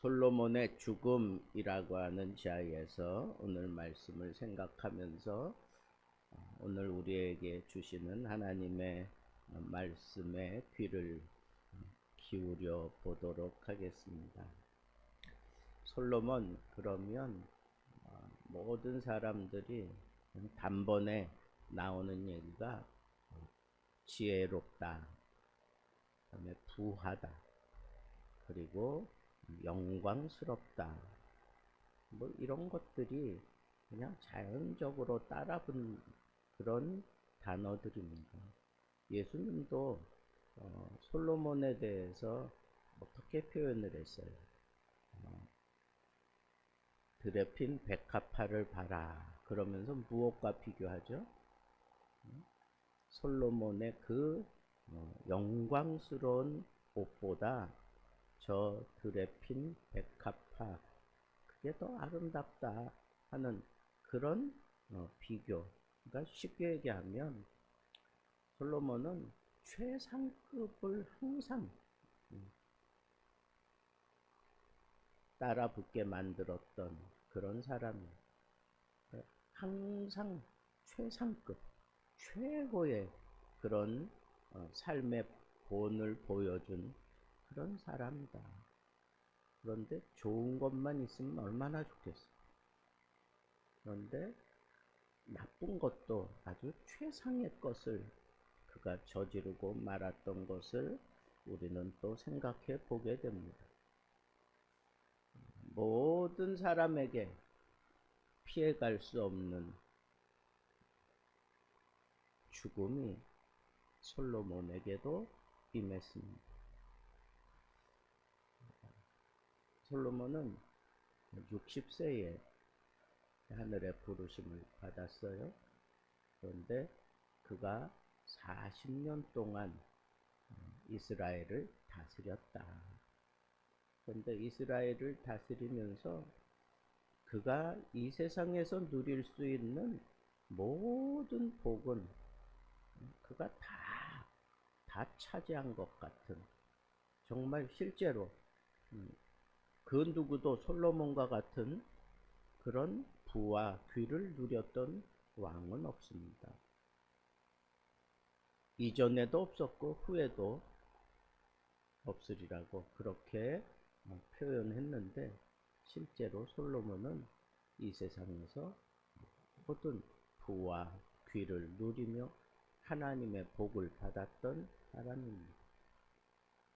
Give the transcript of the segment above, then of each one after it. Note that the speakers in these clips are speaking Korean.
솔로몬의 죽음이라고 하는 자리에서 오늘 말씀을 생각하면서 어, 오늘 우리에게 주시는 하나님의 말씀에 귀를 기울여 보도록 하겠습니다. 솔로몬 그러면 어, 모든 사람들이 단번에 나오는 얘기가 지혜롭다, 그다음에 부하다, 그리고 영광스럽다. 뭐 이런 것들이 그냥 자연적으로 따라붙는 그런 단어들입니다. 예수님도 어, 솔로몬에 대해서 어떻게 표현을 했어요? 어, 드레핀 백합화를 봐라. 그러면서 무엇과 비교하죠? 솔로몬의 그 어, 영광스러운 옷보다 저 드레핀 백합화 그게 더 아름답다 하는 그런 어, 비교. 그러니까 쉽게 얘기하면 솔로몬은 최상급을 항상 음, 따라 붙게 만들었던 그런 사람이에요. 항상 최상급, 최고의 그런 어, 삶의 본을 보여준 그런 사람이다. 그런데 좋은 것만 있으면 얼마나 좋겠어. 그런데 나쁜 것도 아주 최상의 것을 그가 저지르고 말았던 것을 우리는 또 생각해 보게 됩니다. 모든 사람에게 피해갈 수 없는 죽음이 솔로몬에게도 임했습니다. 솔로몬은 60세에 하늘의 부르심을 받았어요. 그런데 그가 40년 동안 이스라엘을 다스렸다. 그런데 이스라엘을 다스리면서 그가 이 세상에서 누릴 수 있는 모든 복은 그가 다, 다 차지한 것 같은 정말 실제로 그 누구도 솔로몬과 같은 그런 부와 귀를 누렸던 왕은 없습니다. 이전에도 없었고 후에도 없으리라고 그렇게 표현했는데 실제로 솔로몬은 이 세상에서 모든 부와 귀를 누리며 하나님의 복을 받았던 사람입니다.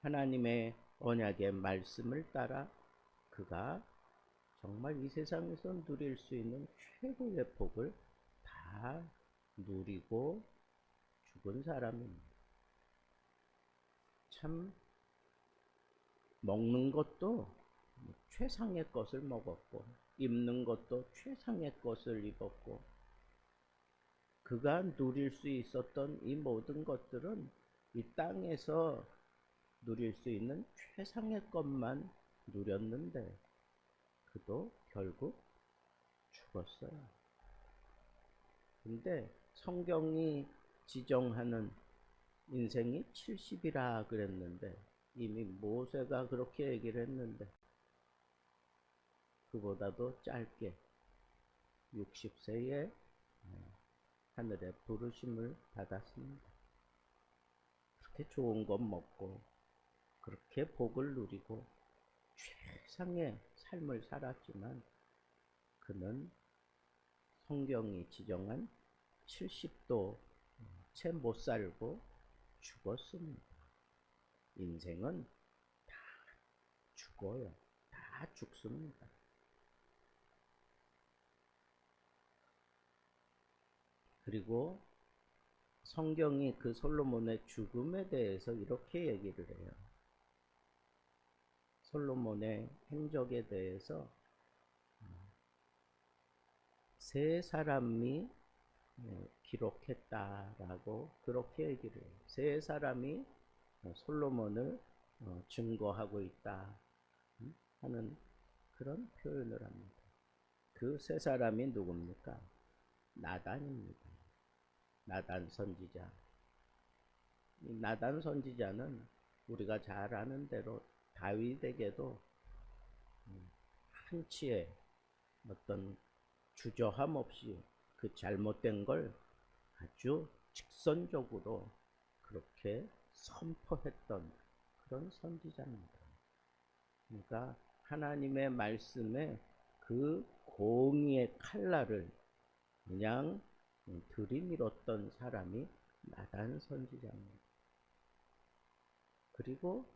하나님의 언약의 말씀을 따라 그가 정말 이 세상에서 누릴 수 있는 최고의 복을 다 누리고 죽은 사람입니다. 참 먹는 것도 최상의 것을 먹었고 입는 것도 최상의 것을 입었고 그가 누릴 수 있었던 이 모든 것들은 이 땅에서 누릴 수 있는 최상의 것만 누렸는데 그도 결국 죽었어요. 근데 성경이 지정하는 인생이 70이라 그랬는데 이미 모세가 그렇게 얘기를 했는데 그보다도 짧게 60세에 하늘의 부르심을 받았습니다. 그렇게 좋은 것 먹고 그렇게 복을 누리고 최상의 삶을 살았지만 그는 성경이 지정한 70도 채 못 살고 죽었습니다. 인생은 다 죽어요. 다 죽습니다. 그리고 성경이 그 솔로몬의 죽음에 대해서 이렇게 얘기를 해요. 솔로몬의 행적에 대해서 세 사람이 기록했다라고 그렇게 얘기를 해요. 세 사람이 솔로몬을 증거하고 있다 하는 그런 표현을 합니다. 그 세 사람이 누굽니까? 나단입니다. 나단 선지자. 나단 선지자는 우리가 잘 아는 대로 다윗에게도 음, 한치의 어떤 주저함 없이 그 잘못된 걸 아주 직선적으로 그렇게 선포했던 그런 선지자입니다. 그러니까 하나님의 말씀에 그 공의의 칼날을 그냥 들이밀었던 사람이 나단 선지자입니다. 그리고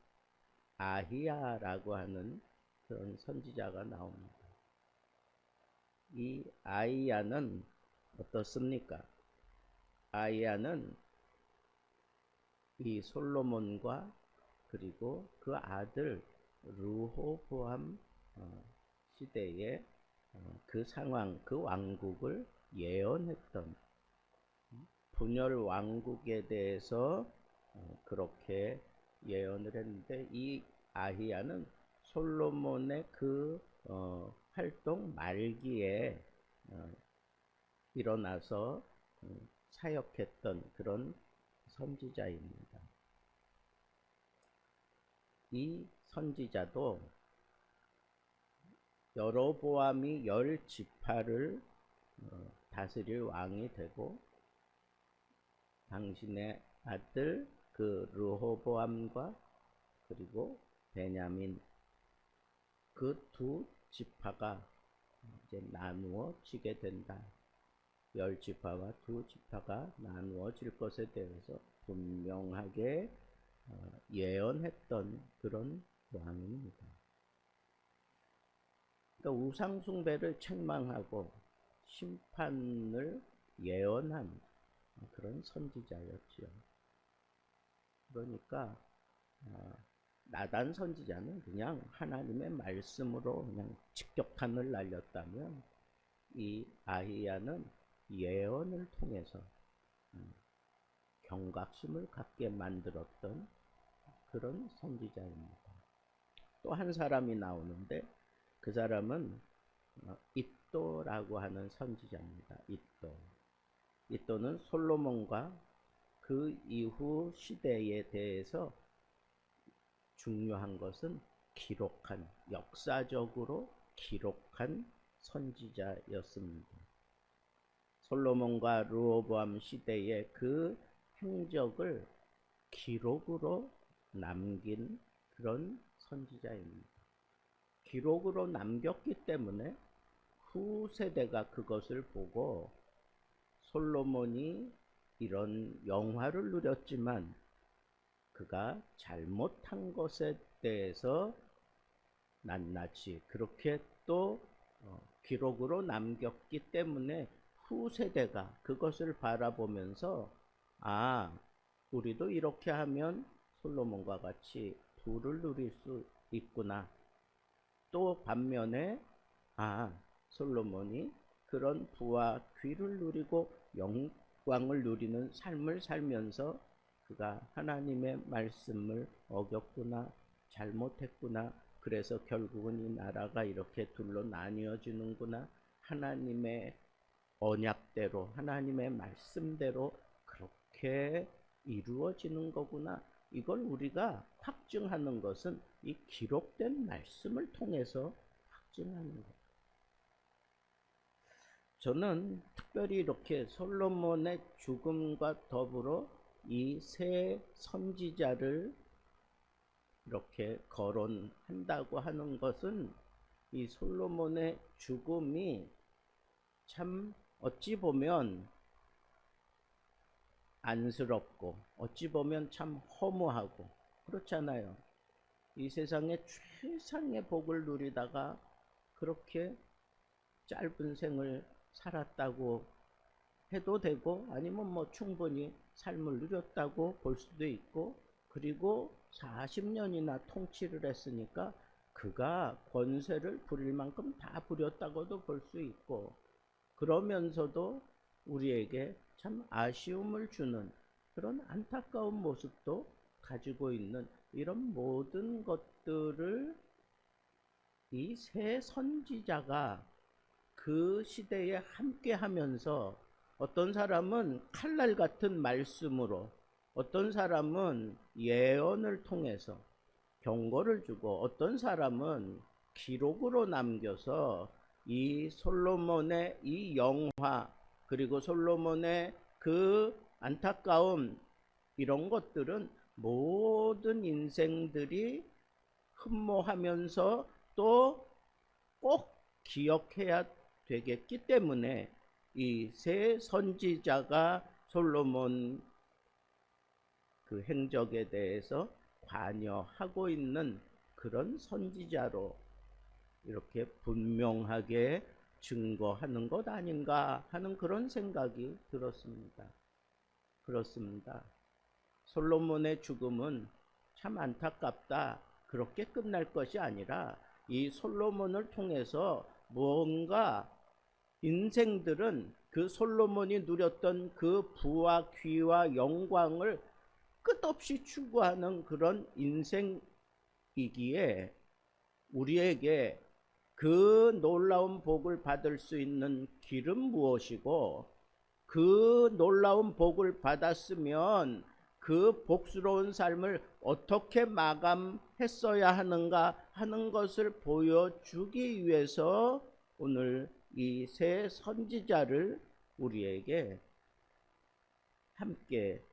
아히야라고 하는 그런 선지자가 나옵니다. 이 아이야는 어떻습니까? 아이야는 이 솔로몬과 그리고 그 아들 르호보암 어, 시대의 어, 그 상황, 그 왕국을 예언했던 분열 왕국에 대해서 어, 그렇게 예언을 했는데 이 아히야는 솔로몬의 그 어, 활동 말기에 어, 일어나서 음, 사역했던 그런 선지자입니다. 이 선지자도 여로보암이 열 지파를 어, 다스릴 왕이 되고 당신의 아들 그 르호보암과 그리고 베냐민 그 두 지파가 이제 나누어지게 된다. 열 지파와 두 지파가 나누어질 것에 대해서 분명하게 어, 예언했던 그런 왕입니다. 그러니까 우상숭배를 책망하고 심판을 예언한 그런 선지자였지요. 그러니까 어, 나단 선지자는 그냥 하나님의 말씀으로 그냥 직격탄을 날렸다면 이 아히야는 예언을 통해서 음, 경각심을 갖게 만들었던 그런 선지자입니다. 또 한 사람이 나오는데 그 사람은 어, 이또라고 하는 선지자입니다. 이또. 이또는 솔로몬과 그 이후 시대에 대해서 중요한 것은 기록한 역사적으로 기록한 선지자였습니다. 솔로몬과 르호보암 시대의 그 행적을 기록으로 남긴 그런 선지자입니다. 기록으로 남겼기 때문에 후 세대가 그것을 보고 솔로몬이 이런 영화를 누렸지만 그가 잘못한 것에 대해서 낱낱이 그렇게 또 어, 기록으로 남겼기 때문에 후 세대가 그것을 바라보면서 아 우리도 이렇게 하면 솔로몬과 같이 부를 누릴 수 있구나. 또 반면에 아 솔로몬이 그런 부와 귀를 누리고 영 광을 누리는 삶을 살면서 그가 하나님의 말씀을 어겼구나 잘못했구나 그래서 결국은 이 나라가 이렇게 둘로 나뉘어지는구나 하나님의 언약대로 하나님의 말씀대로 그렇게 이루어지는 거구나 이걸 우리가 확증하는 것은 이 기록된 말씀을 통해서 확증하는 것. 저는 특별히 이렇게 솔로몬의 죽음과 더불어 이 세 선지자를 이렇게 거론한다고 하는 것은 이 솔로몬의 죽음이 참 어찌 보면 안쓰럽고 어찌 보면 참 허무하고 그렇잖아요. 이 세상에 최상의 복을 누리다가 그렇게 짧은 생을 살았다고 해도 되고 아니면 뭐 충분히 삶을 누렸다고 볼 수도 있고 그리고 40년이나 통치를 했으니까 그가 권세를 부릴 만큼 다 부렸다고도 볼 수 있고 그러면서도 우리에게 참 아쉬움을 주는 그런 안타까운 모습도 가지고 있는 이런 모든 것들을 이새 선지자가 그 시대에 함께 하면서 어떤 사람은 칼날 같은 말씀으로 어떤 사람은 예언을 통해서 경고를 주고 어떤 사람은 기록으로 남겨서 이 솔로몬의 이 영화 그리고 솔로몬의 그 안타까움 이런 것들은 모든 인생들이 흠모하면서 또 꼭 기억해야 되겠기 때문에 이 세 선지자가 솔로몬 그 행적에 대해서 관여하고 있는 그런 선지자로 이렇게 분명하게 증거하는 것 아닌가 하는 그런 생각이 들었습니다. 그렇습니다. 솔로몬의 죽음은 참 안타깝다. 그렇게 끝날 것이 아니라 이 솔로몬을 통해서 뭔가 인생들은 그 솔로몬이 누렸던 그 부와 귀와 영광을 끝없이 추구하는 그런 인생이기에 우리에게 그 놀라운 복을 받을 수 있는 길은 무엇이고 그 놀라운 복을 받았으면 그 복스러운 삶을 어떻게 마감했어야 하는가 하는 것을 보여주기 위해서 오늘 이 세 선지자를 우리에게 함께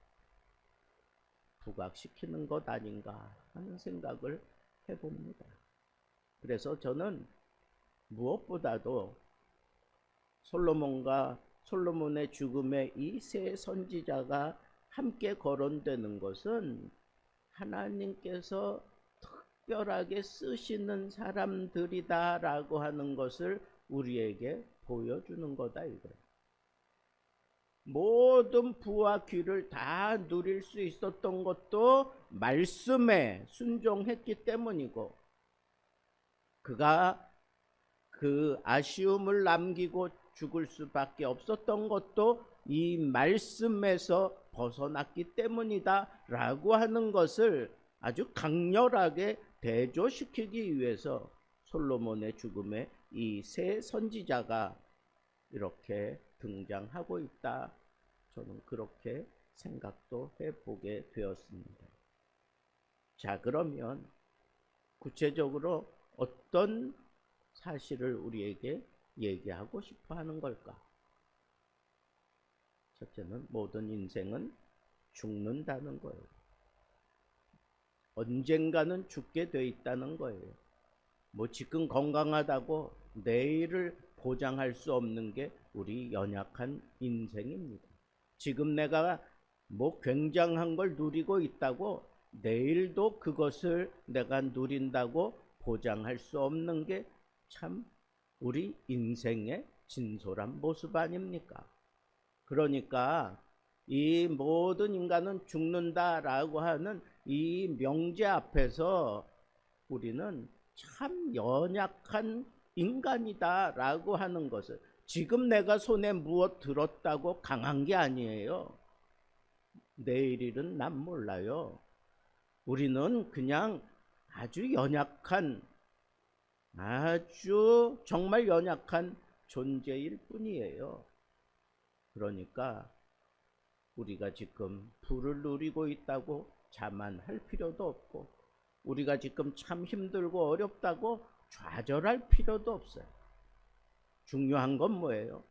부각시키는 것 아닌가 하는 생각을 해봅니다. 그래서 저는 무엇보다도 솔로몬과 솔로몬의 죽음에 이 세 선지자가 함께 거론되는 것은 하나님께서 특별하게 쓰시는 사람들이다라고 하는 것을 우리에게 보여주는 거다 이거예요. 모든 부와 귀를 다 누릴 수 있었던 것도 말씀에 순종했기 때문이고 그가 그 아쉬움을 남기고 죽을 수밖에 없었던 것도 이 말씀에서 벗어났기 때문이다라고 하는 것을 아주 강렬하게 대조시키기 위해서 솔로몬의 죽음에 이 세 선지자가 이렇게 등장하고 있다. 저는 그렇게 생각도 해보게 되었습니다. 자, 그러면 구체적으로 어떤 사실을 우리에게 얘기하고 싶어 하는 걸까? 첫째는 모든 인생은 죽는다는 거예요. 언젠가는 죽게 돼 있다는 거예요. 뭐 지금 건강하다고 내일을 보장할 수 없는 게 우리 연약한 인생입니다. 지금 내가 뭐 굉장한 걸 누리고 있다고 내일도 그것을 내가 누린다고 보장할 수 없는 게 참 우리 인생의 진솔한 모습 아닙니까? 그러니까 이 모든 인간은 죽는다라고 하는 이 명제 앞에서 우리는 참 연약한 인간이다 라고 하는 것을 지금 내가 손에 무엇 들었다고 강한 게 아니에요. 내일 일은 난 몰라요. 우리는 그냥 아주 연약한 아주 정말 연약한 존재일 뿐이에요. 그러니까 우리가 지금 불을 누리고 있다고 자만할 필요도 없고 우리가 지금 참 힘들고 어렵다고 좌절할 필요도 없어요. 중요한 건 뭐예요?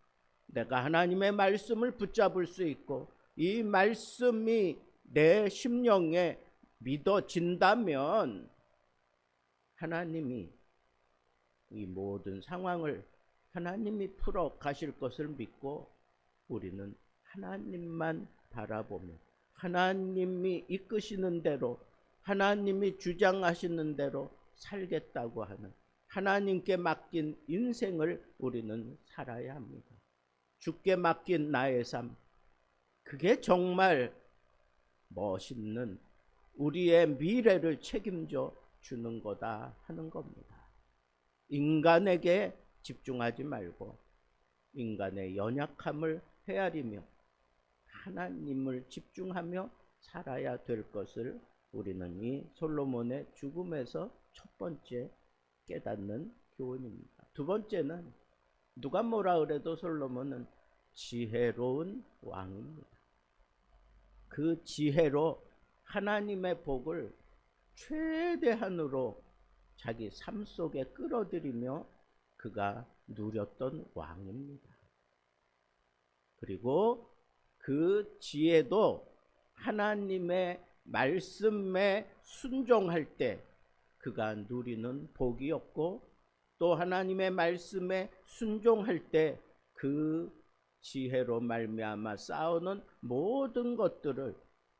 내가 하나님의 말씀을 붙잡을 수 있고 이 말씀이 내 심령에 믿어진다면 하나님이 이 모든 상황을 하나님이 풀어 가실 것을 믿고 우리는 하나님만 바라보며 하나님이 이끄시는 대로 하나님이 주장하시는 대로 살겠다고 하는 하나님께 맡긴 인생을 우리는 살아야 합니다. 주께 맡긴 나의 삶. 그게 정말 멋있는 우리의 미래를 책임져 주는 거다 하는 겁니다. 인간에게 집중하지 말고 인간의 연약함을 헤아리며 하나님을 집중하며 살아야 될 것을 우리는 이 솔로몬의 죽음에서 첫 번째 깨닫는 교훈입니다. 두 번째는 누가 뭐라 그래도 솔로몬은 지혜로운 왕입니다. 그 지혜로 하나님의 복을 최대한으로 자기 삶 속에 끌어들이며 그가 누렸던 왕입니다. 그리고 그 지혜도 하나님의 말씀에 순종할 때 그가 누리는 복이었고 또 하나님의 말씀에 순종할 때 그 지혜로 말미암아 쌓아오는 모든 것들을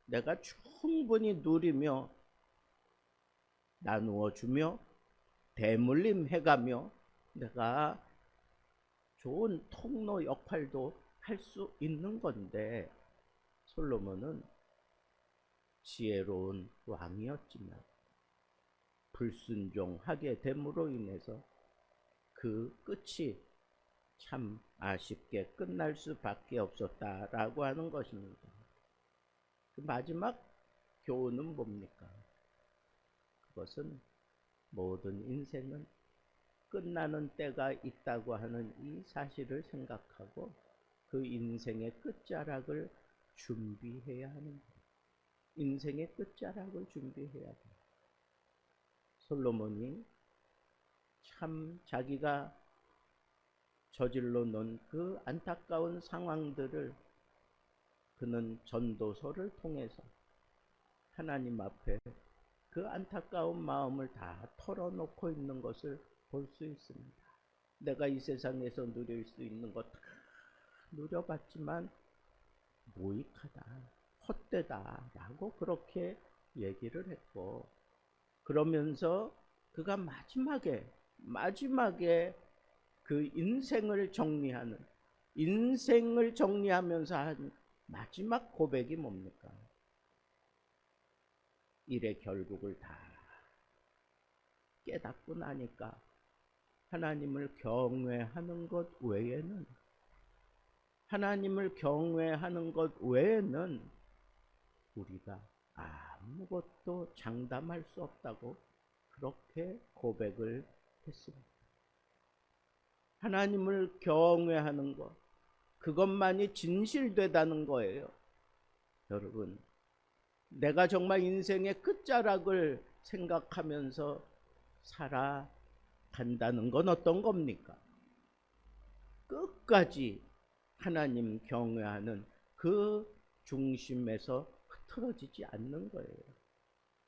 내가 충분히 누리며 나누어 주며 대물림 해가며 내가 좋은 통로 역할도 할 수 있는 건데 솔로몬은 지혜로운 왕이었지만 불순종하게 됨으로 인해서 그 끝이 참 아쉽게 끝날 수밖에 없었다라고 하는 것입니다. 그 마지막 교훈은 뭡니까? 그것은 모든 인생은 끝나는 때가 있다고 하는 이 사실을 생각하고 그 인생의 끝자락을 준비해야 하는 거예요. 인생의 끝자락을 준비해야 돼요. 솔로몬이 참 자기가 저질러 놓은 그 안타까운 상황들을 그는 전도서를 통해서 하나님 앞에 그 안타까운 마음을 다 털어놓고 있는 것을 볼 수 있습니다. 내가 이 세상에서 누릴 수 있는 것 다 누려봤지만 무익하다, 헛되다 라고 그렇게 얘기를 했고 그러면서 그가 마지막에 마지막에 그 인생을 정리하는 인생을 정리하면서 한 마지막 고백이 뭡니까? 일의 결국을 다 깨닫고 나니까 하나님을 경외하는 것 외에는 하나님을 경외하는 것 외에는 우리가 아무것도 장담할 수 없다고 그렇게 고백을 했습니다. 하나님을 경외하는 것, 그것만이 진실되다는 거예요. 여러분, 내가 정말 인생의 끝자락을 생각하면서 살아간다는 건 어떤 겁니까? 끝까지 하나님 경외하는 그 중심에서 흐트러지지 않는 거예요.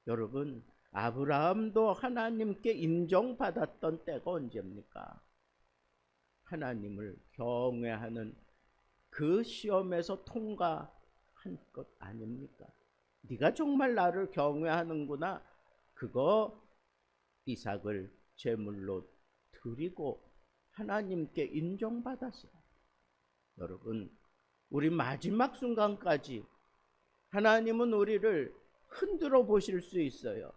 여러분, 아브라함도 하나님께 인정받았던 때가 언제입니까? 하나님을 경외하는 그 시험에서 통과한 것 아닙니까? 네가 정말 나를 경외하는구나. 그거 이삭을 제물로 드리고 하나님께 인정받았어요. 여러분, 우리 마지막 순간까지 하나님은 우리를 흔들어 보실 수 있어요.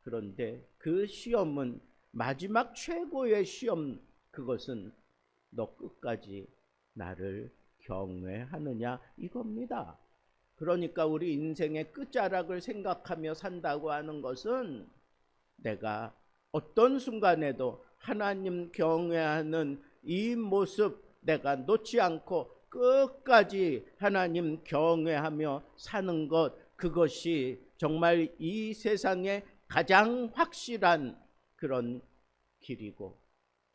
그런데 그 시험은 마지막 최고의 시험 그것은 너 끝까지 나를 경외하느냐 이겁니다. 그러니까 우리 인생의 끝자락을 생각하며 산다고 하는 것은 내가 어떤 순간에도 하나님 경외하는 이 모습 내가 놓지 않고 끝까지 하나님 경외하며 사는 것 그것이 정말 이 세상에 가장 확실한 그런 길이고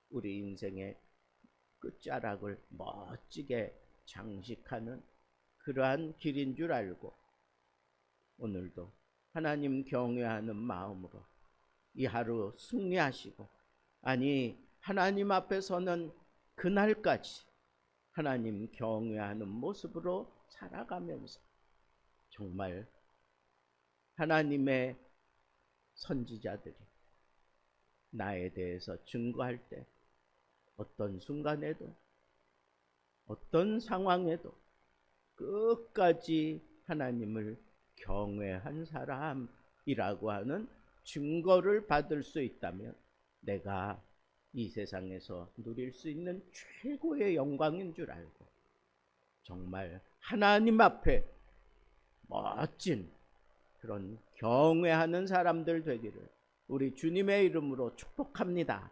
우리 인생의 끝자락을 멋지게 장식하는 그러한 길인 줄 알고 오늘도 하나님 경외하는 마음으로 이 하루 승리하시고 아니 하나님 앞에 서는 그날까지 하나님 경외하는 모습으로 살아가면서 정말 하나님의 선지자들이 나에 대해서 증거할 때 어떤 순간에도 어떤 상황에도 끝까지 하나님을 경외한 사람이라고 하는 증거를 받을 수 있다면 내가 이 세상에서 누릴 수 있는 최고의 영광인 줄 알고 정말 하나님 앞에 멋진 그런 경외하는 사람들 되기를 우리 주님의 이름으로 축복합니다.